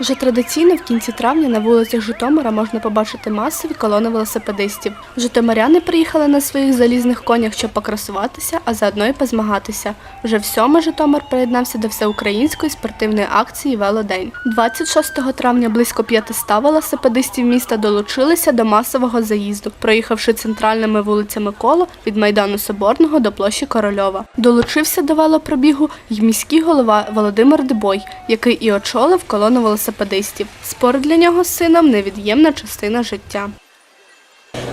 Вже традиційно в кінці травня на вулицях Житомира можна побачити масові колони велосипедистів. Житомиряни приїхали на своїх залізних конях, щоб покрасуватися, а заодно й позмагатися. Вже в сьоме Житомир приєднався до всеукраїнської спортивної акції Велодень. 26 травня близько 500 велосипедистів міста долучилися до масового заїзду, проїхавши центральними вулицями коло від майдану Соборного до площі Корольова. Долучився до велопробігу й міський голова Володимир Дебой, який і очолив колону велосипедистів. Спорт для нього з сином невід'ємна частина життя.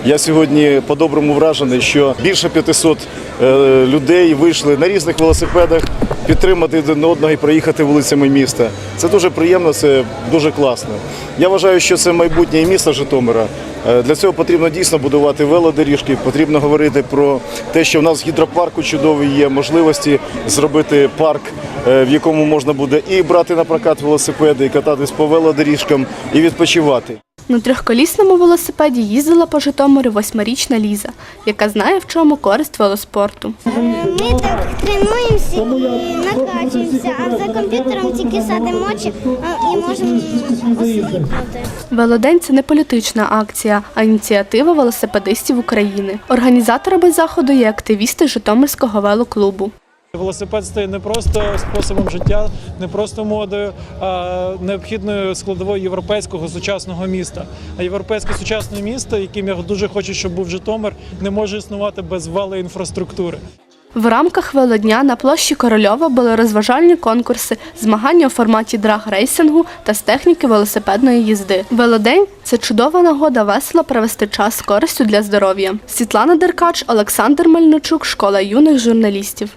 Я сьогодні по-доброму вражений, що більше 500 е, людей вийшли на різних велосипедах підтримати один одного і проїхати вулицями міста. Це дуже приємно, це дуже класно. Я вважаю, що це майбутнє і міста Житомира. Е, Для цього потрібно дійсно будувати велодоріжки, потрібно говорити про те, що в нас в гідропарку чудові є можливості зробити парк, в якому можна буде і брати на прокат велосипеди, і кататись по велодоріжкам, і відпочивати. На трьохколісному велосипеді їздила по Житомиру восьмирічна Ліза, яка знає, в чому користь велоспорту. Ми так тренуємося і накачуємося, а за комп'ютером тільки садимо очі і можемо осліпнути. Велодень це не політична акція, а ініціатива велосипедистів України. Організаторами заходу є активісти Житомирського велоклубу. Велосипед стає не просто способом життя, не просто модою, а необхідною складовою європейського сучасного міста. А європейське сучасне місто, яким я дуже хочу, щоб був Житомир, не може існувати без велоінфраструктури. В рамках велодня на площі Корольова були розважальні конкурси, змагання у форматі драг-рейсингу та з техніки велосипедної їзди. Велодень це чудова нагода весело провести час з користю для здоров'я. Світлана Деркач, Олександр Мельничук, школа юних журналістів.